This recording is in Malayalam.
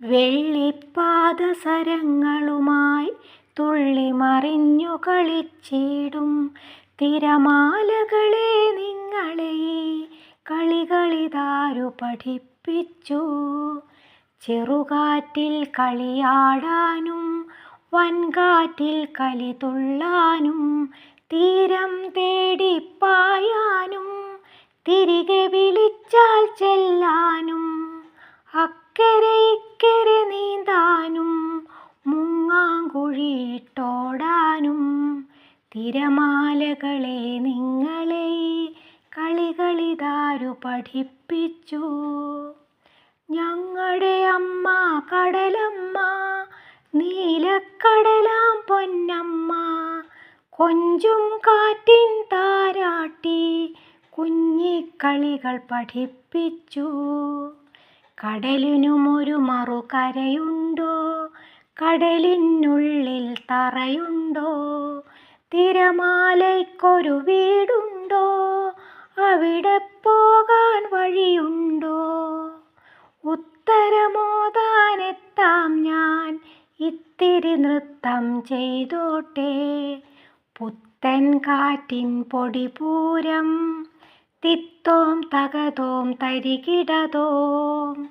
വെള്ളിപ്പാദസരങ്ങളുമായി തുള്ളിമറിഞ്ഞു കളിച്ചിടും തിരമാലകളെ നിങ്ങളെ കളികളിതാരു പഠിപ്പിച്ചു. ചെറുകാറ്റിൽ കളിയാടാനും വൻകാറ്റിൽ കലിതുള്ളാനും തീരം തേടിപ്പായാനും തിരികെ വിളിച്ചാൽ ചെല്ലാനും അക്കരെ മുങ്ങാങ്കുഴിയിട്ടോടാനും തിരമാലകളെ നിങ്ങളെ കളികളിതാരു പഠിപ്പിച്ചു. ഞങ്ങളുടെ അമ്മ കടലമ്മ നീലക്കടലാം പൊന്നമ്മ കൊഞ്ചും കാറ്റിൻ താരാട്ടി കുഞ്ഞിക്കളികൾ പഠിപ്പിച്ചു. കടലിനുമൊരു മറുകരയുണ്ടോ. കടലിനുള്ളിൽ തറയുണ്ടോ? തിരമാലയ്ക്കൊരു വീടുണ്ടോ? അവിടെ പോകാൻ വഴിയുണ്ടോ? ഉത്തരമോതാനെത്താം ഞാൻ. ഇത്തിരി നൃത്തം ചെയ്തോട്ടെ. പുത്തൻ കാറ്റിൻ പൊടിപൂരം തിത്തോം തകതോം തരികിടതോം.